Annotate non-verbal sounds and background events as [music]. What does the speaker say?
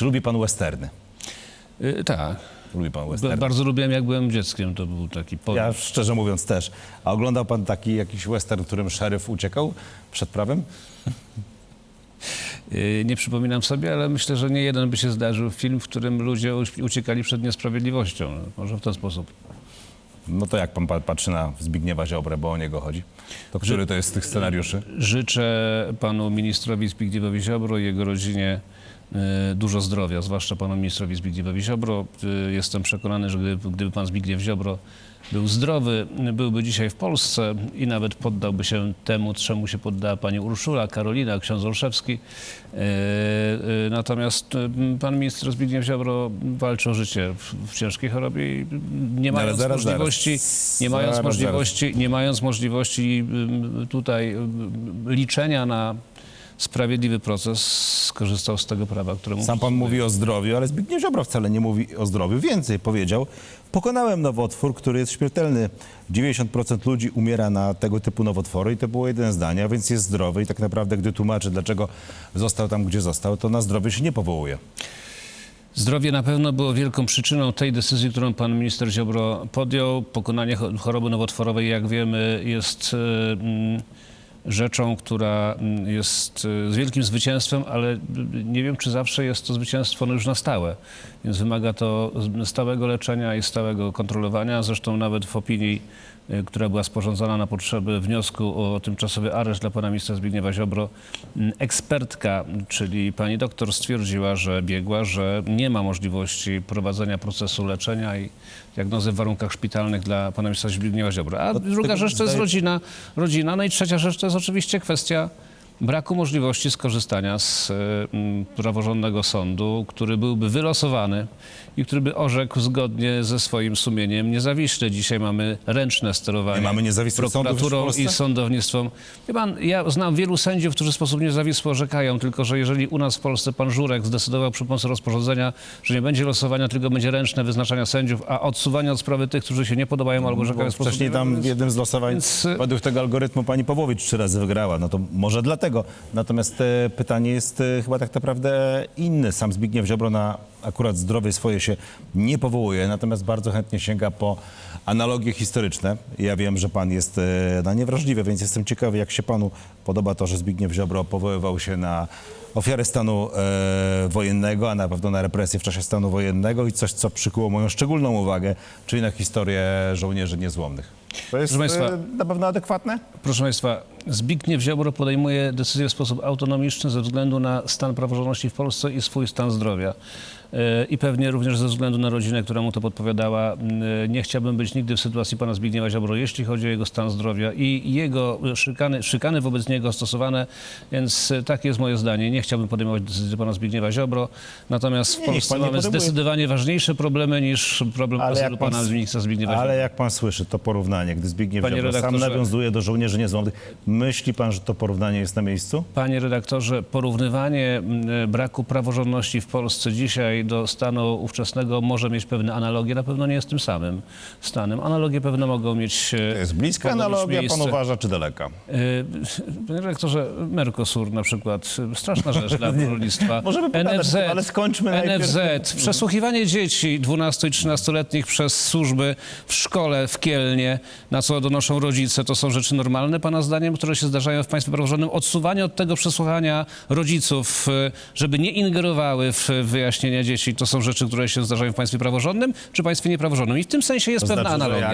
Czy lubi pan westerny? Y, tak. Lubi pan Ba- westerny? Bardzo lubiłem, jak byłem dzieckiem. To był taki po... Ja szczerze mówiąc też. A oglądał pan taki jakiś western, w którym szeryf uciekał przed prawem? Y, Nie przypominam sobie, ale myślę, że nie jeden by się zdarzył film, w którym ludzie uś- uciekali przed niesprawiedliwością. Może w ten sposób. No to jak pan pa- patrzy na Zbigniewa Ziobrę, bo o niego chodzi? To który to jest z tych scenariuszy? Życzę panu ministrowi Zbigniewowi Ziobro i jego rodzinie dużo zdrowia, zwłaszcza panu ministrowi Zbigniewowi Ziobro. Y, Jestem przekonany, że gdyby, gdyby pan Zbigniew Ziobro był zdrowy, byłby dzisiaj w Polsce i nawet poddałby się temu, czemu się poddała pani Urszula, Karolina, ksiądz Olszewski. Y, Natomiast pan minister Zbigniew Ziobro walczy o życie w, ciężkiej chorobie i nie No mając zaraz, zaraz. możliwości, nie mając Zaraz, możliwości, nie mając możliwości tutaj liczenia na sprawiedliwy proces, skorzystał z tego prawa, któremu Sam pan mówi o zdrowiu, ale Zbigniew Ziobro wcale nie mówi o zdrowiu. Więcej powiedział, pokonałem nowotwór, który jest śmiertelny. 90% ludzi umiera na tego typu nowotwory i to było jeden zdanie, a więc jest zdrowy i tak naprawdę, gdy tłumaczy, dlaczego został tam, gdzie został, to na zdrowie się nie powołuje. Zdrowie na pewno było wielką przyczyną tej decyzji, którą pan minister Ziobro podjął. Pokonanie cho- choroby nowotworowej, jak wiemy, jest mm, rzeczą, która mm, jest e, z wielkim zwycięstwem, ale mm, nie wiem, czy zawsze jest to zwycięstwo no już na stałe. Więc wymaga to z- stałego leczenia i stałego kontrolowania. Zresztą nawet w opinii, e, która była sporządzona na potrzeby wniosku o tymczasowy areszt dla pana ministra Zbigniewa Ziobro, m, ekspertka, czyli pani doktor stwierdziła, że biegła, że nie ma możliwości prowadzenia procesu leczenia i diagnozy w warunkach szpitalnych dla pana ministra Zbigniewa Ziobro. A druga rzecz to jest rodzina, rodzina. No i trzecia rzecz to jest oczywiście kwestia braku możliwości skorzystania z e, praworządnego sądu, który byłby wylosowany i który by orzekł zgodnie ze swoim sumieniem niezawiśle. Dzisiaj mamy ręczne sterowanie Nie mamy prokuraturą i sądownictwem. Wie pan, ja znam wielu sędziów, którzy w sposób niezawisły orzekają, tylko że jeżeli u nas w Polsce pan Żurek zdecydował przy pomocy rozporządzenia, że nie będzie losowania, tylko będzie ręczne wyznaczania sędziów, a odsuwania od sprawy tych, którzy się nie podobają albo orzekają w sposób... Wcześniej tam w jednym z losowań Więc, y- według tego algorytmu pani Pawłowicz trzy razy wygrała. No to może dlatego. Natomiast e, pytanie jest e, chyba tak naprawdę inne. Sam Zbigniew Ziobro na akurat zdrowie swoje się nie powołuje, natomiast bardzo chętnie sięga po analogie historyczne. Ja wiem, że pan jest e, na nie wrażliwy, więc jestem ciekawy, jak się panu podoba to, że Zbigniew Ziobro powoływał się na ofiary stanu e, wojennego, a na pewno na represje w czasie stanu wojennego i coś, co przykuło moją szczególną uwagę, czyli na historię żołnierzy niezłomnych. To jest Proszę państwa, na pewno adekwatne? Proszę Państwa, Zbigniew Ziobro podejmuje decyzje w sposób autonomiczny ze względu na stan praworządności w Polsce i swój stan zdrowia. E, I pewnie również ze względu na rodzinę, która mu to podpowiadała. E, Nie chciałbym być nigdy w sytuacji pana Zbigniewa Ziobro, jeśli chodzi o jego stan zdrowia i jego szykany, szykany wobec niego stosowane, więc e, takie jest moje zdanie. Nie chciałbym podejmować decyzji pana Zbigniewa Ziobro, natomiast w Polsce mamy zdecydowanie ważniejsze problemy niż problem azylu pana ministra Zbigniewa Ziobro. ale jak pan słyszy to porównanie, gdy Zbigniew Panie Ziobro sam nawiązuje do żołnierzy niezłomnych, myśli pan, że to porównanie jest na miejscu? Panie redaktorze, porównywanie braku praworządności w Polsce dzisiaj do stanu ówczesnego może mieć pewne analogie, na pewno nie jest tym samym stanem. Analogie pewne mogą mieć. e, To jest bliska analogia, pan miejsce. uważa, czy daleka? E, Panie redaktorze, Mercosur na przykład, straszna rzecz dla [laughs] rolnictwa. Możemy pogadać, NFZ, ale skończmy NFZ, najpierw- przesłuchiwanie dzieci 12 i 13-letnich przez służby w szkole w Kielnie, na co donoszą rodzice, to są rzeczy normalne, pana zdaniem, które się zdarzają w państwie praworządnym? Odsuwanie od tego przesłuchania rodziców, e, żeby nie ingerowały w wyjaśnienia dzieci, to są rzeczy, które się zdarzają w państwie praworządnym, czy państwie niepraworządnym? I w tym sensie jest To pewna znaczy, analogia.